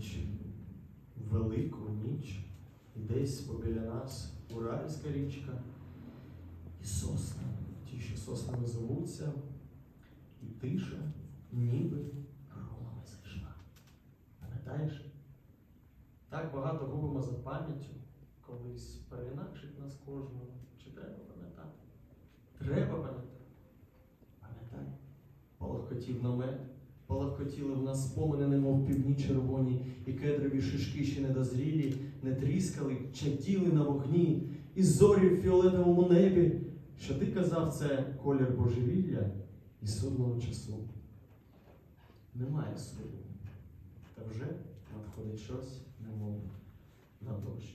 ніч, велику ніч, і десь побіля нас Уральська річка і сосна. Ті, що соснами звуться, і тиша ніби громами зайшла. Пам'ятаєш? Так багато губимо за пам'яттю, колись переінакшить нас кожного. Чи треба пам'ятати? Треба пам'ятати. Пам'ятай, полохкотів намет полохкотіли в нас спомини, немов півні червоні, і кедрові шишки ще недозрілі, не тріскали, чаділи на вогні, і зорі в фіолетовому небі. Що ти казав, це колір божевілля і судного часу. Немає суду. Та вже надходить щось, немов на дощ.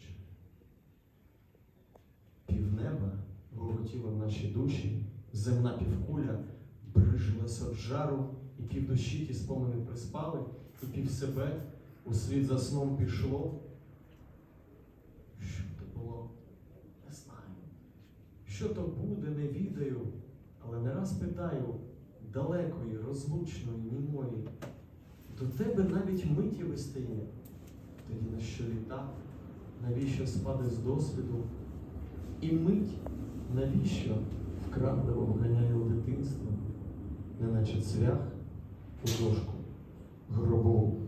Півнеба гуркотіло в наші душі, земна півкуля брижилася від жару, і півдуші ті спомини приспали, і пів себе у світ за сном пішло. Що то було, не знаю. Що то буде, не відаю, але не раз питаю далекої, розлучної, німої. До тебе навіть миті вистає. Тоді на що літа, навіщо спаде з досвіду? І мить, навіщо вкрадливо вганяє неначе цвях у дошку гробову.